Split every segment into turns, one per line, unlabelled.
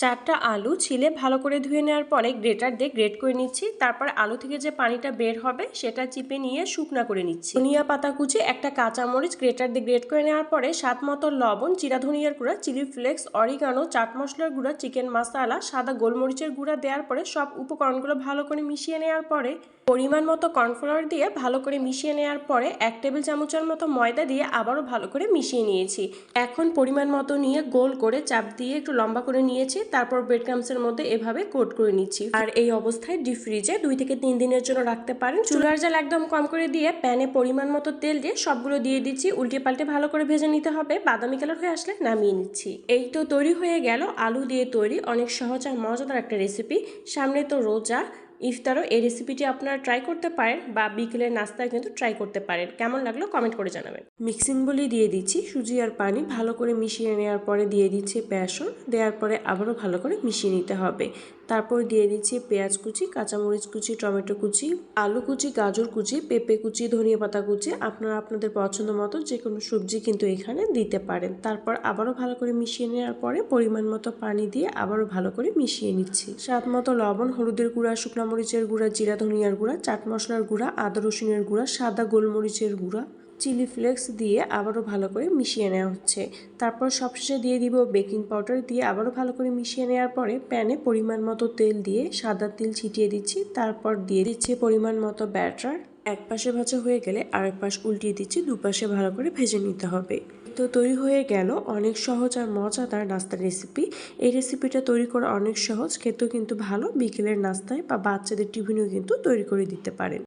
চারটা আলু ছিলে ভালো করে ধুয়ে নেওয়ার পরে গ্রেটার দিয়ে গ্রেট করে নিচ্ছি। তারপর আলু থেকে যে পানিটা বের হবে সেটা চিপে নিয়ে শুকনা করে নিচ্ছি। ধনিয়া পাতা কুচি, একটা কাঁচামরিচ গ্রেটার দিয়ে গ্রেট করে নেওয়ার পরে স্বাদ মতো লবণ, চিরা ধনিয়ার গুঁড়া, চিলি ফ্লেক্স, অরিগানো, চাট মশলার গুঁড়া, চিকেন মশলা সাদা গোলমরিচের গুঁড়া দেওয়ার পরে সব উপকরণগুলো ভালো করে মিশিয়ে নেওয়ার পরে পরিমাণ মতো কর্নফ্লাওয়ার দিয়ে ভালো করে মিশিয়ে নেওয়ার পরে এক টেবিল চামচের মতো ময়দা দিয়ে আবারও ভালো করে মিশিয়ে নিয়েছি। এখন পরিমাণ মতো নিয়ে গোল করে চাপ দিয়ে একটু লম্বা করে নিয়েছি। তারপর ব্রেড ক্রামসের মধ্যে এভাবে কোট করে নিচ্ছি। আর এই অবস্থায় ডিপ ফ্রিজে দুই থেকে তিন দিনের জন্য রাখতে পারেন। চুলার জাল একদম কম করে দিয়ে প্যানে পরিমাণ মতো তেল দিয়ে সবগুলো দিয়ে দিচ্ছি। উল্টে পাল্টে ভালো করে ভেজে নিতে হবে। বাদামি কালার হয়ে আসলে নামিয়ে নিচ্ছি। এই তো তৈরি হয়ে গেল। আলু দিয়ে তৈরি অনেক সহজ আর মজাদার একটা রেসিপি সামনে তো রোজা। ইফতারও এই রেসিপিটি আপনারা ট্রাই করতে পারেন বা বিকেলের নাস্তায় কিন্তু ট্রাই করতে পারেন। কেমন লাগল কমেন্ট করে জানাবেন। মিক্সিং বলি দিয়ে দিচ্ছি, সুজি আর পানি ভালো করে মিশিয়ে নেওয়ার পরে দিয়ে দিচ্ছি বেসন। দেওয়ার পরে আবারও ভালো করে মিশিয়ে নিতে হবে। তারপর দিয়ে দিচ্ছি পেঁয়াজ কুচি, কাঁচামরিচ কুচি, টমেটো কুচি, আলু কুচি, গাজর কুচি, পেঁপে কুচি, ধনিয়া পাতা কুচি। আপনারা আপনাদের পছন্দ মতো যে কোনো সবজি কিন্তু এখানে দিতে পারেন। তারপর আবারও ভালো করে মিশিয়ে নেওয়ার পরে পরিমাণ মতো পানি দিয়ে আবারও ভালো করে মিশিয়ে নিচ্ছি। স্বাদ মতো লবণ, হলুদের গুঁড়া, শুকনো মরিচের গুঁড়া, জিরা ধনিয়ার গুঁড়া, চাট মশলার গুঁড়া, আদা রসুনের গুঁড়া, সাদা গোলমরিচের গুঁড়া চিলি ফ্লেক্স দিয়ে আবারও ভালো করে মিশিয়ে নেওয়া হচ্ছে। তারপর সবশেষে দিয়ে দিব বেকিং পাউডার দিয়ে আবারও ভালো করে মিশিয়ে নেওয়ার পরে প্যানে পরিমাণ মতো তেল দিয়ে সাদা তেল ছিটিয়ে দিচ্ছি। তারপর দিয়ে দিচ্ছি পরিমাণ মতো ব্যাটার। এক পাশে ভাজা হয়ে গেলে আরেক পাশ উল্টিয়ে দিচ্ছি, দুপাশে ভালো করে ভেজে নিতে হবে। তো তৈরি হয়ে গেল অনেক সহজ আর মজাদার নাস্তার রেসিপি। এই রেসিপিটা তৈরি করা অনেক সহজ, খেতেও কিন্তু ভালো, বিকেলের নাস্তায় বা বাচ্চাদের টিফিনেও কিন্তু তৈরি করে দিতে পারেন।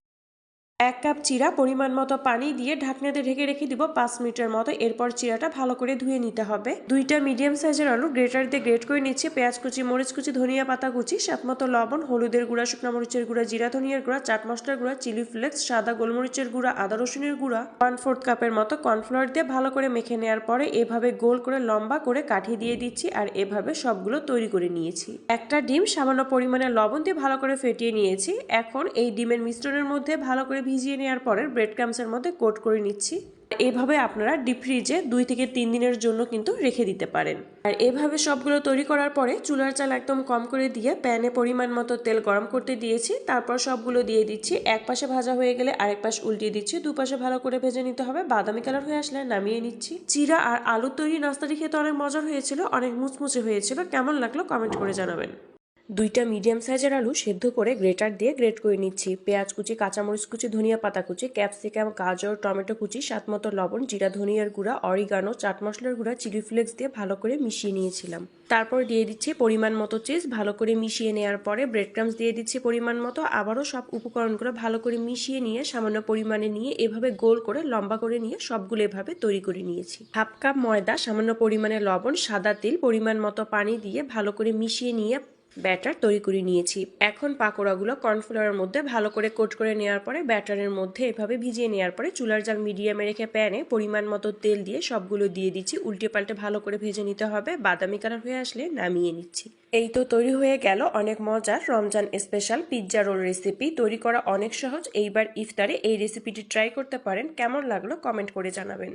এক কাপ চিরা পরিমাণ মতো পানি দিয়ে ঢাকনাতে ঢেকে রেখে দিব পাঁচ মিনিটের মতো। এরপর চিরাটা ভালো করে ধুয়ে নিতে হবে। দুইটা মিডিয়াম সাইজের আলু গ্রেটার দিয়ে গ্রেট করে নিচ্ছে। পেঁয়াজ কুচি, মরিচ কুচি, ধনিয়া পাতা কুচি সাত মতো লবণ, হলুদের গুঁড়া, শুকনো মরিচের গুঁড়া, জিরা ধনিয়ার গুঁড়া, চাট মশলার গুঁড়া চিলি ফ্লেক্স সাদা গোলমরিচের গুঁড়া, আদা রসুনের গুঁড়া ওয়ান ফোর্থ কাপের মতো কর্নফ্লাওয়ার দিয়ে ভালো করে মেখে নেওয়ার পরে এভাবে গোল করে লম্বা করে কাঠি দিয়ে দিচ্ছি আর এভাবে সবগুলো তৈরি করে নিয়েছি। একটা ডিম সামান্য পরিমাণে লবণ দিয়ে ভালো করে ফেটিয়ে নিয়েছি। এখন এই ডিমের মিশ্রণের মধ্যে ভালো করে ভিজিয়ে নেওয়ার পরে ব্রেড ক্রামসের মধ্যে কোট করে নিচ্ছি। এভাবে আপনারা ডিপ ফ্রিজে দুই থেকে তিন দিনের জন্য কিন্তু রেখে দিতে পারেন। আর এভাবে সবগুলো তৈরি করার পরে চুলার চাল একদম কম করে দিয়ে প্যানে পরিমাণ মতো তেল গরম করতে দিয়েছি। তারপর সবগুলো দিয়ে দিচ্ছি। এক পাশে ভাজা হয়ে গেলে আরেক পাশ উল্টিয়ে দিচ্ছি। দুপাশে ভালো করে ভেজে নিতে হবে। বাদামি কালার হয়ে আসলে নামিয়ে নিচ্ছি। চিরা আর আলু তৈরি নাস্তাটি খেতে অনেক মজার হয়েছিল, অনেক মুচমুচে হয়েছিল। কেমন লাগল কমেন্ট করে জানাবেন। দুইটা মিডিয়াম সাইজের আলু সেদ্ধ করে গ্রেটার দিয়ে গ্রেট করে নিচ্ছি। পেঁয়াজ কুচি, কাঁচামরিচ কুচি, ধনিয়া পাতা কুচি ক্যাপসিকাম গাজর, টমেটো কুচি সাত মতো লবণ, জিরা ধনিয়ার গুঁড়া অরিগানো চাট মশলার গুঁড়া চিলি ফ্লেক্স দিয়ে ভালো করে মিশিয়ে নিয়েছিলাম। তারপর দিয়ে দিচ্ছি পরিমাণ মতো চিজ ভালো করে মিশিয়ে নেওয়ার পরে ব্রেড ক্রামস দিয়ে দিচ্ছি পরিমাণ মতো। আবারও সব উপকরণগুলো ভালো করে মিশিয়ে নিয়ে, সামান্য পরিমাণে নিয়ে, এভাবে গোল করে, লম্বা করে নিয়ে সবগুলো এভাবে তৈরি করে নিয়েছি। হাফ কাপ ময়দা, সামান্য পরিমাণে লবণ, সাদা তেল, পরিমাণ মতো পানি দিয়ে ভালো করে মিশিয়ে নিয়ে ব্যাটার তৈরি করে নিয়েছি। এখন পাকোড়াগুলো কর্নফ্লাওয়ারের মধ্যে ভালো করে কোট করে নেওয়ার পরে, ব্যাটারের মধ্যে এভাবে ভিজিয়ে নেওয়ার পরে, চুলার জাল মিডিয়ামে রেখে প্যানে পরিমাণ মতো তেল দিয়ে সবগুলো দিয়ে দিচ্ছি। উল্টে পাল্টে ভালো করে ভেজে নিতে হবে। বাদামি কালার হয়ে আসলে নামিয়ে নিচ্ছি। এই তো তৈরি হয়ে গেল অনেক মজার Ramzan special pizza roll recipe. তৈরি করা অনেক সহজ। এইবার ইফতারে এই রেসিপিটি ট্রাই করতে পারেন। কেমন লাগল কমেন্ট করে জানাবেন।